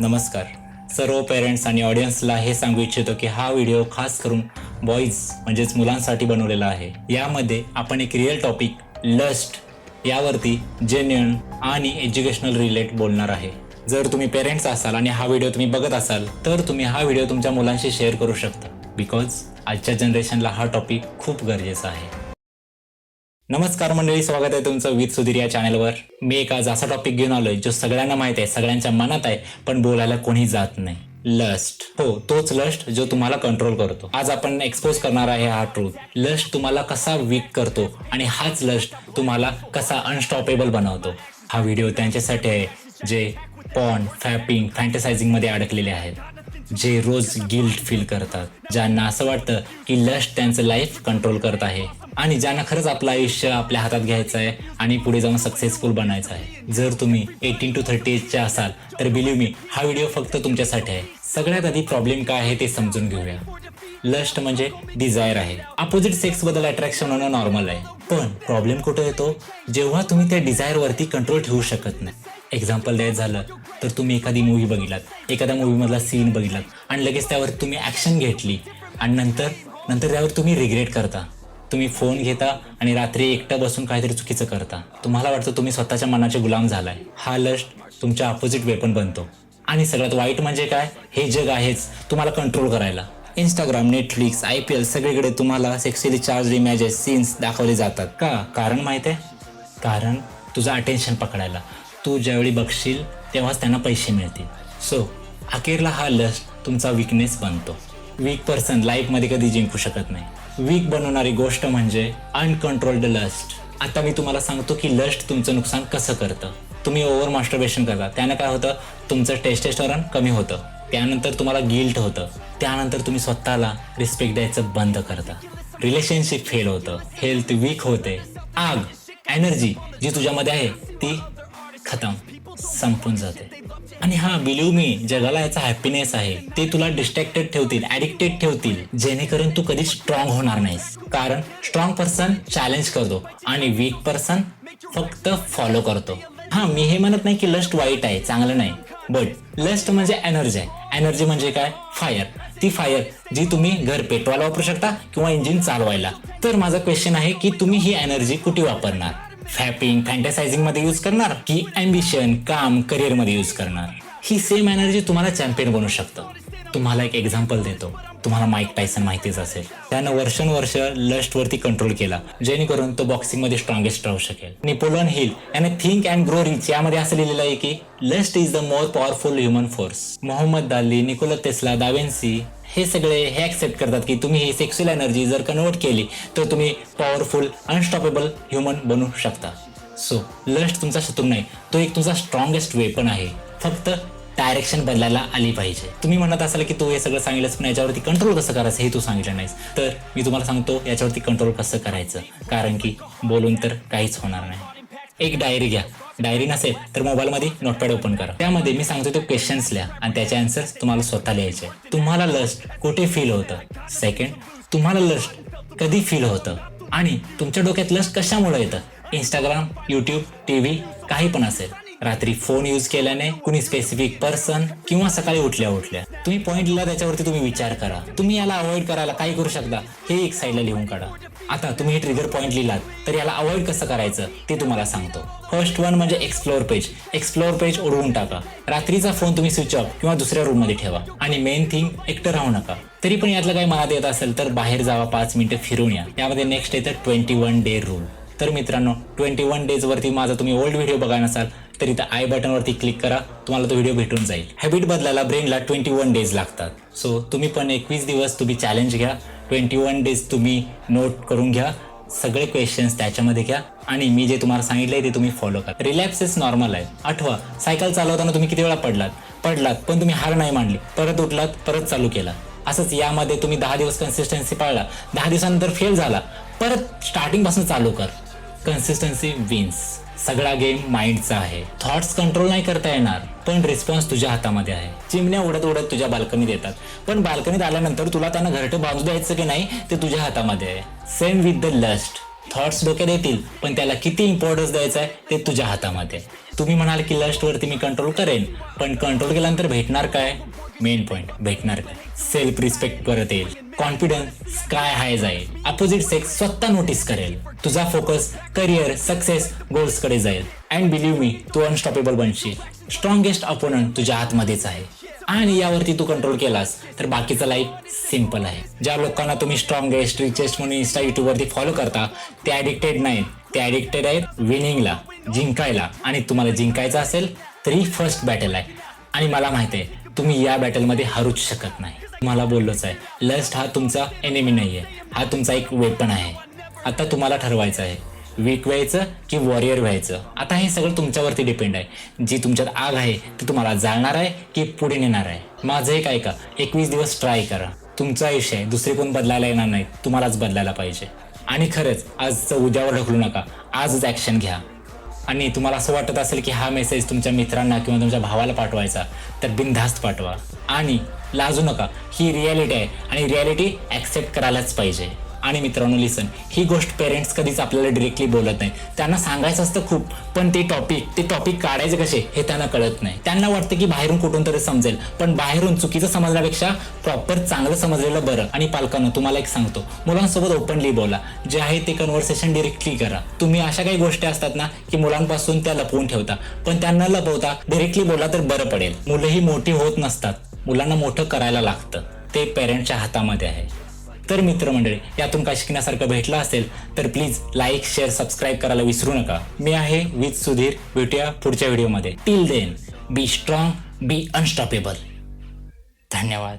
नमस्कार. सर्व पेरेंट्स आणि ऑडियन्सला हे सांगू इच्छितो की हा व्हिडिओ खास करून बॉईज म्हणजेच मुलांसाठी बनवलेला आहे. यामध्ये आपण एक रिअल टॉपिक लस्ट यावरती जेन्युअन आणि एज्युकेशनल रिलेट बोलणार आहे. जर तुम्ही पेरेंट्स असाल आणि हा व्हिडिओ तुम्ही बघत असाल तर तुम्ही हा व्हिडिओ तुमच्या मुलांशी शेअर करू शकता. बिकॉज आजच्या जनरेशनला हा टॉपिक खूप गरजेचा आहे. नमस्कार मंडळी स्वागत आहे तुमचं विथ सुधीर या चॅनलवर मी एक आज असा टॉपिक घेऊन आलोय जो सगळ्यांना माहीत आहे सगळ्यांच्या मनात आहे पण बोलायला कोणी जात नाही. लस्ट हो तोच लस्ट जो तुम्हाला कंट्रोल करतो. आज आपण एक्सपोज करणार आहे हा ट्रूथ लस्ट तुम्हाला कसा वीक करतो आणि हाच लस्ट तुम्हाला कसा अनस्टॉपेबल बनवतो. हा व्हिडिओ त्यांच्यासाठी आहे जे पॉन फॅपिंग फॅन्टसायझिंगमध्ये अडकलेले आहेत. जे रोज गिल्ट फील करतात ज्यांना असं वाटतं की लश त्यांचं लाईफ कंट्रोल करत आहे. आणि ज्यांना खरंच आपलं आयुष्य आपल्या हातात घ्यायचं आहे आणि पुढे जाऊन सक्सेसफुल बनायचं आहे. जर तुम्ही एटीन टू थर्टी एजच्या असाल तर बिलीव्ह मी हा व्हिडिओ फक्त तुमच्यासाठी आहे. सगळ्यात आधी प्रॉब्लेम काय आहे ते समजून घेऊया. लस्ट म्हणजे डिझायर आहे. अपोजिट सेक्सबद्दल अट्रॅक्शन होणं नॉर्मल आहे. पण प्रॉब्लेम कुठे येतो? जेव्हा तुम्ही त्या डिझायर वरती कंट्रोल ठेवू शकत नाही. एक्झाम्पल द्यायचं झालं तर तुम्ही एखादी मूवी बघितलात. एखाद्या मूवीमधला सीन बघितलात. आणि लगेच त्यावर तुम्ही ॲक्शन घेतली. आणि नंतर नंतर त्यावर तुम्ही रिग्रेट करता. तुम्ही फोन घेता आणि रात्री एकटं बसून काहीतरी चुकीचं करता. तुम्हाला वाटतं तुम्ही स्वतःच्या मनाचे गुलाम झालाय. हा लस्ट तुमच्या अपोजिट वेपन बनतो. आणि सगळ्यात वाईट म्हणजे काय? हे जग आहेच तुम्हाला कंट्रोल करायला. Instagram Netflix I P L सगळीकडे तुम्हाला सेक्शुअली चार्ज इमॅजेस सीन्स दाखवले जातात. का? कारण माहीत आहे? कारण तुझं अटेन्शन पकडायला. तू ज्यावेळी बघशील तेव्हाच त्यांना पैसे मिळतील. सो अखेरला हा लस्ट तुमचा विकनेस बनतो. वीक पर्सन लाईफमध्ये कधी जिंकू शकत नाही. वीक बनवणारी गोष्ट म्हणजे अनकंट्रोल्ड लस्ट आता मी तुम्हाला सांगतो की लस्ट तुमचं नुकसान कसं करतं. तुम्ही ओव्हर मास्टरबेशन करता. त्यानं काय होतं? तुमचं टेस्टेस्टॉरन कमी होतं. त्यानंतर तुम्हाला गिल्ट होतं. त्यानंतर तुम्ही स्वतःला रिस्पेक्ट द्यायचं बंद करता. रिलेशनशिप फेल होतं. हेल्थ वीक होते. आग एनर्जी जी तुझ्यामध्ये आहे ती खतम संपून जाते. आणि हा बिलीव मी जगाला याचा हॅपीनेस आहे. ते तुला डिस्ट्रॅक्टेड ठेवतील ऍडिक्टेड ठेवतील. जेणेकरून तू कधी स्ट्रॉंग होणार नाहीस. कारण स्ट्रॉंग पर्सन चॅलेंज करतो आणि वीक पर्सन फक्त फॉलो करतो. हा मी हे म्हणत नाही की लस्ट वाईट आहे चांगलं नाही. बट लस्ट म्हणजे एनर्जी आहे. एनर्जी म्हणजे काय? फायर ती फायर जी तुम्ही घर पेटवायला वापरू शकता किंवा इंजिन चालवायला. तर माझा क्वेश्चन आहे की तुम्ही ही एनर्जी कुठे वापरणार? फॅपिंग फॅन्टसायझिंगमध्ये यूज करणार की अँबिशन काम करिअरमध्ये यूज करणार? ही सेम एनर्जी तुम्हाला चॅम्पियन बनू शकतं. तुम्हाला एक एक्झाम्पल देतो. तुम्हाला माईक टायसन माहितीच असेल. त्यानं वर्षानुवर्ष लस्ट वरती कंट्रोल केला. जेणेकरून तो बॉक्सिंगमध्ये स्ट्रॉंगेस्ट राहू शकेल. निपोलन हिल याने थिंक अँड ग्रो रिच यामध्ये असं लिहिलेलं आहे की lust is the more powerful human force Muhammad Ali Nikola Tesla दावेन्सी हे सगळे हे ऍक्सेप्ट करतात की तुम्ही ही सेक्स्युअल एनर्जी जर कन्वर्ट केली तर तुम्ही पॉवरफुल अनस्टॉपेबल ह्युमन बनू शकता. सो लस्ट तुमचा शत्रू नाही. तो एक तुमचा स्ट्रॉंगेस्ट वेपन आहे. फक्त डायरेक्शन बदलायला आली पाहिजे. तुम्ही म्हणत असाल की तू हे सगळं सांगितलंस पण याच्यावरती कंट्रोल कसं करायचं हे तू सांगितलं नाहीस. तर मी तुम्हाला सांगतो याच्यावरती कंट्रोल कसं करायचं? कारण की बोलून तर काहीच होणार नाही. एक डायरी घ्या. डायरी नसेल तर मोबाईलमध्ये नोटपॅड ओपन करा. त्यामध्ये मी सांगतो ते क्वेश्चन्स लिहा आणि त्याचे आन्सर्स तुम्हाला स्वतः लिहायचे. तुम्हाला लस्ट कुठे फील होतं? सेकंड तुम्हाला लस्ट कधी फील होतं? आणि तुमच्या डोक्यात लस्ट कशामुळे येतं? इंस्टाग्राम युट्यूब टी व्ही काही पण असेल. रात्री फोन यूज केल्याने कुणी स्पेसिफिक पर्सन किंवा सकाळी उठल्या उठल्या. तुम्ही पॉईंट लिहिला त्याच्यावरती तुम्ही विचार करा. तुम्ही याला अवॉइड करायला काय करू शकता हे एक साईडला लिहून काढा. आता तुम्ही हे ट्रिगर पॉईंट लिहिलात तर याला अवॉइड कसं करायचं ते तुम्हाला सांगतो. फर्स्ट वन म्हणजे एक्सप्लोअर पेज एक्सप्लोअर पेज उडवून टाका. रात्रीचा फोन तुम्ही स्विच ऑफ किंवा दुसऱ्या रूममध्ये ठेवा. आणि मेन थिंग एकटं राहू नका. तरी पण यातलं काही मनात येत असेल तर बाहेर जावा पाच मिनिटं फिरून या. यामध्ये नेक्स्ट येतं ट्वेंटी वन डे रूल तर मित्रांनो ट्वेंटी वन डेज वरती माझा तुम्ही ओल्ड व्हिडिओ बघायला नसाल तर इथं आय बटनवरती क्लिक करा. तुम्हाला तो व्हिडिओ भेटून जाईल. हॅबिट बदलायला ब्रेनला ट्वेंटी वन डेज लागतात. सो तुम्ही पण एकवीस दिवस तुम्ही चॅलेंज घ्या. ट्वेंटी वन डेज तुम्ही नोट करून घ्या. सगळे क्वेश्चन्स त्याच्यामध्ये घ्या. आणि मी जे तुम्हाला सांगितलंय ते तुम्ही फॉलो करा. रिलॅक्सेस नॉर्मल आहे आठवा सायकल चालवताना तुम्ही किती वेळा पडलात? पडलात पण तुम्ही हार नाही मांडली परत उठलात परत चालू केला. असंच यामध्ये तुम्ही दहा दिवस कन्सिस्टन्सी पाळला. दहा दिवसानंतर फेल झाला. परत स्टार्टिंगपासून चालू कर. कन्सिस्टन्सी विन्स सगळा गेम माइंडचा आहे. थॉट्स कंट्रोल नाही करता येणार पण रिस्पॉन्स तुझ्या हातामध्ये आहे. चिमण्या उडत उडत तुझ्या बाल्कनीत येतात पण बाल्कनीत आल्यानंतर तुला त्यांना घरटं बांधू द्यायचं की नाही ते तुझ्या हातामध्ये आहे. Same with the lust thoughts डोक्यात येतील पण त्याला किती इम्पॉर्टन्स द्यायचा आहे ते तुझ्या हातामध्ये आहे. तुम्ही म्हणाल की लस्टवरती मी कंट्रोल करेन पण कंट्रोल केल्यानंतर भेटणार काय? मेन पॉइंट भेटणार काय सेल्फ रिस्पेक्ट परत येईल. कॉन्फिडन्स काय हाय जाईल. अपोजिट सेक्स स्वतः नोटीस करेल. तुझा फोकस करिअर सक्सेस गोल्सकडे जाईल. अँड बिलीव्ह मी तू अनस्टॉपेबल बनशील. स्ट्रॉंगेस्ट अपोनंट तुझ्या आतमध्येच आहे. आणि यावरती तू कंट्रोल केलास तर बाकीचं लाईफ सिंपल आहे. ज्या लोकांना तुम्ही स्ट्रॉंगेस्ट रिचेस्ट म्हणून इन्स्टा युट्यूबवरती फॉलो करता ते ॲडिक्टेड नाहीत. ते ॲडिक्टेड आहेत विनिंगला जिंकायला. आणि तुम्हाला जिंकायचं असेल तरी फर्स्ट बॅटल आहे. आणि मला माहिती आहे तुम्ही या बॅटलमध्ये हारूच शकत नाही. तुम्हाला बोललोच आहे लस्ट हा तुमचा एनिमी नाही आहे हा तुमचा एक वेपन आहे. आता तुम्हाला ठरवायचं आहे वीक व्हायचं की वॉरियर व्हायचं? आता हे सगळं तुमच्यावरती डिपेंड आहे. जी तुमच्यात आग आहे ती तुम्हाला जाळणार आहे की पुढे नेणार आहे? माझं एक ऐका एकवीस दिवस ट्राय करा. तुमचं आयुष्य आहे दुसरे कोण बदलायला येणार नाही तुम्हालाच बदलायला पाहिजे. आणि खरंच आजचं उद्यावर ढकलू नका. आजच ॲक्शन घ्या. आणि तुम्हाला असं वाटत असेल की हा मेसेज तुमच्या मित्रांना किंवा तुमच्या भावाला पाठवायचा तर बिनधास्त पाठवा. आणि लाजू नका ही रियालिटी आहे आणि रियालिटी ॲक्सेप्ट करायलाच पाहिजे. आणि मित्रांनो लिसन ही गोष्ट पेरेंट्स कधीच आपल्याला डिरेक्टली बोलत नाही. त्यांना सांगायचं असतं खूप पण ते टॉपिक ते टॉपिक काढायचे कसे हे त्यांना कळत नाही. त्यांना वाटतं की बाहेरून कुठून तरी समजेल पण बाहेरून चुकीचं समजण्यापेक्षा प्रॉपर चांगलं समजलेलं बरं. आणि पालकांना तुम्हाला एक सांगतो मुलांसोबत ओपनली बोला. जे आहे ते कन्व्हर्सेशन डिरेक्टली करा. तुम्ही अशा काही गोष्टी असतात ना की मुलांपासून त्या लपवून ठेवता पण त्यांना लपवता डिरेक्टली बोला तर बरं पडेल. मुलंही मोठी होत नसतात. मुलांना मोठं करायला लागतं. ते पेरेंट्सच्या हातामध्ये आहे. तर मित्रमंडळी यातून काय शिकण्यासारखं भेटलं असेल तर प्लीज लाईक शेअर सबस्क्राईब करायला विसरू नका. मी आहे विथ सुधीर. भेटूया पुढच्या व्हिडिओमध्ये till then be strong be unstoppable धन्यवाद.